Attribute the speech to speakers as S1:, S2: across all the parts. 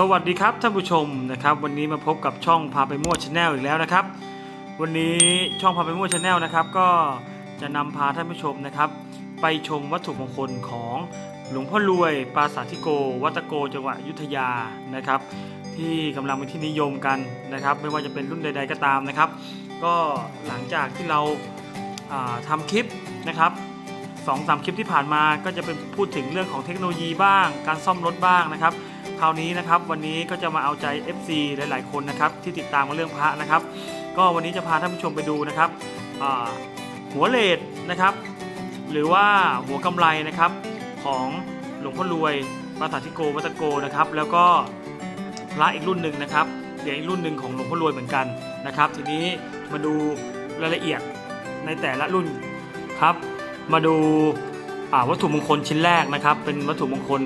S1: สวัสดีครับท่านผู้ชมนะครับ วันนี้มาพบกับช่องพาไปมั่วชาแนลอีกแล้วนะครับ วันนี้ช่องพาไปมั่วชาแนลนะครับ ก็จะนำพาท่านผู้ชมนะครับ ไปชมวัตถุมงคลของหลวงพ่อรวยปราสาทิโก วัตโกจังหวัดยุธยานะครับ ที่กำลังเป็นที่นิยมกันนะครับ ไม่ว่าจะเป็นรุ่นใด ๆก็ตามนะครับ ก็หลังจากที่เราาทำาคลิปนะครับสองสามคลิปที่ผ่านมาก็จะเป็นพูดถึงเรื่องของเทคโนโลยีบ้าง การซ่อมรถบ้างนะครับ คราวนี้นะครับวันนี้ก็จะมาเอาใจ FC หลาย ๆ คนนะครับที่ติดตามมาเรื่องพระนะครับ ก็วันนี้จะพาท่านผู้ชมไปดูนะครับหัวเลดนะครับ หรือว่าหัวกำไรนะครับของหลวงพ่อรวยปราสาทธิโกวัตโกนะครับ แล้วก็พระอีกรุ่นหนึ่งนะครับเหรียญอีกรุ่นหนึ่งของหลวงพ่อรวยเหมือนกันนะครับ ทีนี้มาดูรายละเอียดในแต่ละรุ่นครับ มาดูวัตถุมงคลชิ้นแรกนะครับ เป็นวัตถุมงคล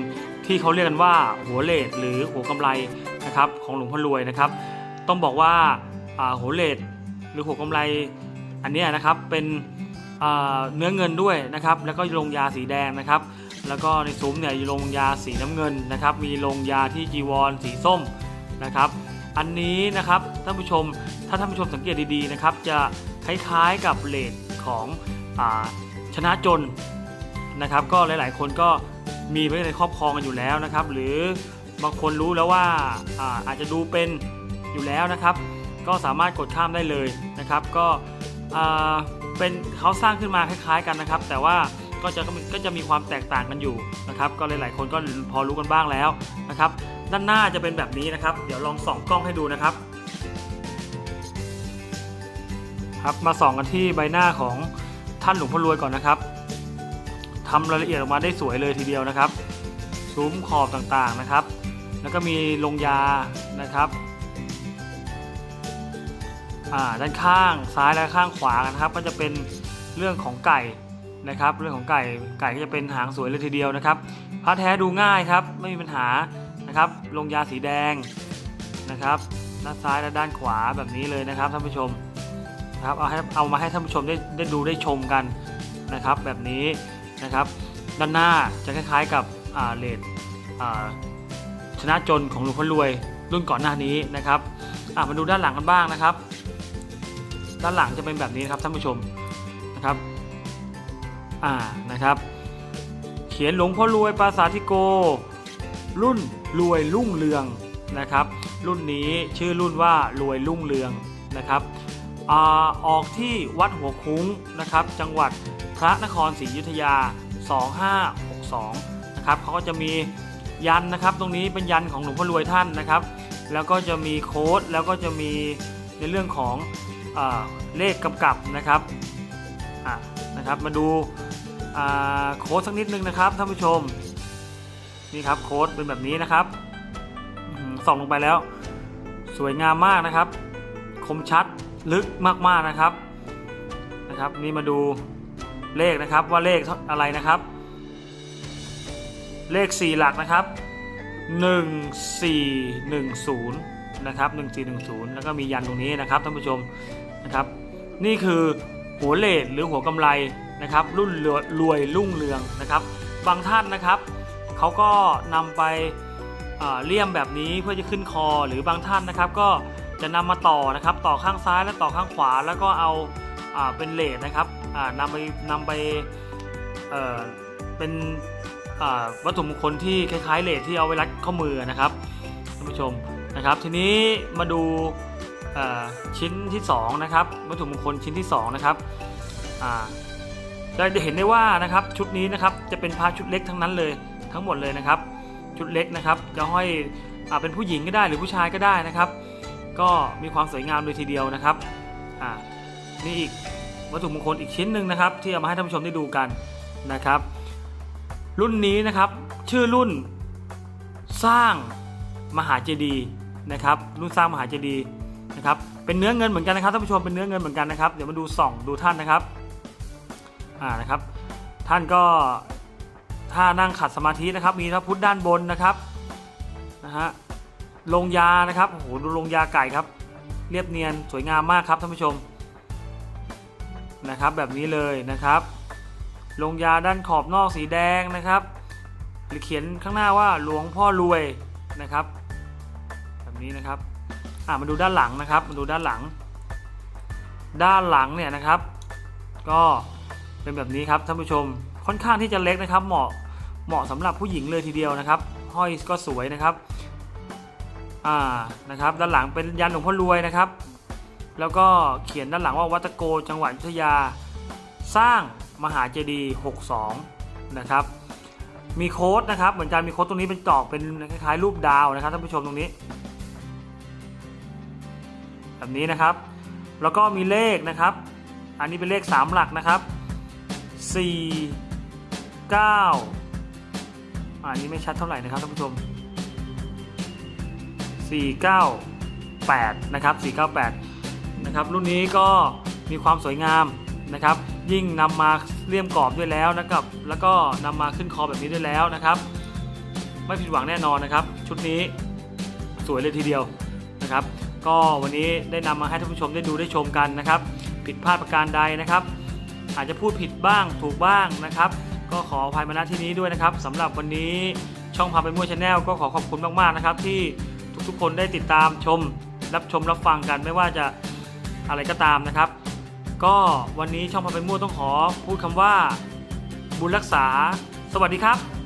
S1: ที่เขาเรียกกันว่าหัวเลดหรือหัวกำไรนะครับของหลวงพ่อรวยนะครับ ต้องบอกว่าหัวเลดหรือหัวกำไรอันนี้นะครับเป็นเนื้อเงินด้วยนะครับ แล้วก็ลงยาสีแดงนะครับ แล้วก็ในซุ้มเนี่ยลงยาสีน้ำเงินนะครับ มีลงยาที่จีวรสีส้มนะครับ อันนี้นะครับท่านผู้ชมถ้าท่านผู้ชมสังเกตดีๆนะครับ จะคล้ายๆกับเลดของอชนะจนนะครับ ก็หลายๆคนก็ มีไว้ในครอบครองกันอยู่แล้วนะครับ หรือบางคนรู้แล้วว่าอาอาจจะดูเป็นอยู่แล้วนะครับ ก็สามารถกดข้ามได้เลยนะครับ ก็เป็นเขาสร้างขึ้นมาคล้ายๆกันนะครับ แต่ว่าก็จะก็จะมีความแตกต่างกันอยู่นะครับ ก็หลายๆคนก็พอรู้กันบ้างแล้วนะครับ ด้านหน้าจะเป็นแบบนี้นะครับ เดี๋ยวลองส่องกล้องให้ดูนะครับครับมาส่องกันที่ใบหน้าของท่านหลวงพ่อรวยก่อนนะครับ ทำรายละเอียดออกมาได้สวยเลยทีเดียวนะครับซุ้มขอบต่างๆนะครับ แล้วก็มีลงยานะครับด้านข้างซ้ายและข้างขวานะครับ ก็จะเป็นเรื่องของไก่นะครับ เรื่องของไก่ไก่ก็จะเป็นหางสวยเลยทีเดียวนะครับพระแท้ดูง่ายครับไม่มีปัญหานะครับ ลงยาสีแดงนะครับ ด้านซ้ายและด้านขวาแบบนี้เลยนะครับท่านผู้ชมนะครับเอาให้เอามาให้ท่านผู้ชมได้ได้ดูได้ชมกันนะครับ แบบนี้ นะครับ ด้านหน้าจะคล้ายๆกับเลดชนะจนของหลวงพ่อรวยรุ่นก่อนหน้านี้นะครับมาดูด้านหลังกันบ้างนะครับ ด้านหลังจะเป็นแบบนี้นะครับท่านผู้ชมนะครับอ่านะครับ เขียนหลวงพ่อรวยปราสาทธิโก รุ่นรวยรุ่งเรืองนะครับ รุ่นนี้ชื่อรุ่นว่ารวยรุ่งเรืองนะครับอออกที่วัดหัวคุ้งนะครับ จังหวัด พระนครศรีอยุธยา 2562 นะครับเขาก็จะมียันนะครับ ตรงนี้เป็นยันของหลวงพ่อรวยท่านนะครับ แล้วก็จะมีโค้ดแล้วก็จะมีในเรื่องของอเลขกำกับนะครับะนะครับ มาดูาโค้ดสักนิดนึงนะครับท่านผู้ชมนี่ครับโค้ดเป็นแบบนี้นะครับส่องลงไปแล้ว สวยงามมากนะครับ คมชัดลึกมากๆนะครับนะครับ นี่มาดู เลขนะครับว่าเลขอะไรนะครับ เลข 4 หลักนะครับ 1410 นะครับ 1410 แล้วก็มียันตรงนี้นะครับท่านผู้ชมนะครับ นี่คือหัวเลดหรือหัวกำไรนะครับ รุ่นรวยรุ่งเรืองนะครับ บางท่านนะครับเขาก็นำไปเลี่ยมแบบนี้เพื่อจะขึ้นคอหรือบางท่านนะครับ ก็จะนำมาต่อนะครับ ต่อข้างซ้ายและต่อข้างขวาแล้วก็เอา เป็นเลดนะครับนำไปนำไปเป็นวัตถุมงคลที่คล้ายๆเลดที่เอาไว้รัดข้อมือนะครับท่านผู้ชมนะครับ ทีนี้มาดูชิ้นที่สองนะครับวัตถุมงคลชิ้นที่สองนะครับเราจะเห็นได้ว่านะครับชุดนี้นะครับจะเป็นพระชุดเล็กทั้งนั้นเลยทั้งหมดเลยนะครับ ชุดเล็กนะครับจะห้อยอเป็นผู้หญิงก็ได้หรือผู้ชายก็ได้นะครับ ก็มีความสวยงามเลยทีเดียวนะครับ นี่อีกวัตถุมงคลอีกชิ้นหนึ่งนะครับ ที่เอามาให้ท่านผู้ชมได้ดูกันนะครับ รุ่นนี้นะครับชื่อรุ่นสร้างมหาเจดีย์นะครับ รุ่นสร้างมหาเจดีย์นะครับเป็นเนื้อเงินเหมือนกันนะครับท่านผู้ชมเป็นเนื้อเงินเหมือนกันนะครับเดี๋ยวมาดูส่องดูท่านนะครับอ่านะครับ ท่านก็ท่านั่งขัดสมาธินะครับ มีพระพุทธด้านบนนะครับนะฮะลงยานะครับโอ้โหดูลงยาไก่ครับ เรียบเนียนสวยงามมากครับท่านผู้ชม นะครับแบบนี้เลยนะครับ ลงยาด้านขอบนอกสีแดงนะครับหรือเขียนข้างหน้าว่าหลวงพ่อรวยนะครับ แบบนี้นะครับอ่ามาดูด้านหลังนะครับมาดูด้านหลัง ด้านหลังเนี่ยนะครับ ก็เป็นแบบนี้ครับท่านผู้ชมค่อนข้างที่จะเล็กนะครับ เหมาะเหมาะสำหรับผู้หญิงเลยทีเดียวนะครับ ห้อยก็สวยนะครับอ่านะครับ ด้านหลังเป็นยันหลวงพ่อรวยนะครับ แล้วก็เขียนด้านหลังว่าวัดตะโกจังหวัดอยุธยา สร้างมหาเจดีย์62 นะครับมีโค้ดนะครับเหมือนกันมีโค้ดตรงนี้เป็นตอกเป็นคล้ายๆรูปดาวนะครับท่านผู้ชมตรงนี้ แบบนี้นะครับ แล้วก็มีเลขนะครับ อันนี้เป็นเลข 3 หลักนะครับ 4 9 อันนี้ไม่ชัดเท่าไหร่นะครับท่านผู้ชม 498 นะครับ 498 นะครับ รุ่นนี้ก็มีความสวยงามนะครับ ยิ่งนำมาเลี่ยมกรอบด้วยแล้วนะครับ แล้วก็นำมาขึ้นคอแบบนี้ด้วยแล้วนะครับ ไม่ผิดหวังแน่นอนนะครับ ชุดนี้สวยเลยทีเดียวนะครับ ก็วันนี้ได้นำมาให้ท่านผู้ชมได้ดูได้ชมกันนะครับ ผิดพลาดประการใดนะครับ อาจจะพูดผิดบ้างถูกบ้างนะครับ ก็ขออภัยมาณที่นี้ด้วยนะครับสำหรับวันนี้ช่องพาไปมั่วชาแนลก็ขอขอบคุณมากๆนะครับ ที่ทุกๆคนได้ติดตามชมรับชมรับฟังกันไม่ว่าจะ อะไรก็ตามนะครับ ก็วันนี้ช่องพาไปมั่วต้องขอพูดคำว่า บุญรักษา สวัสดีครับ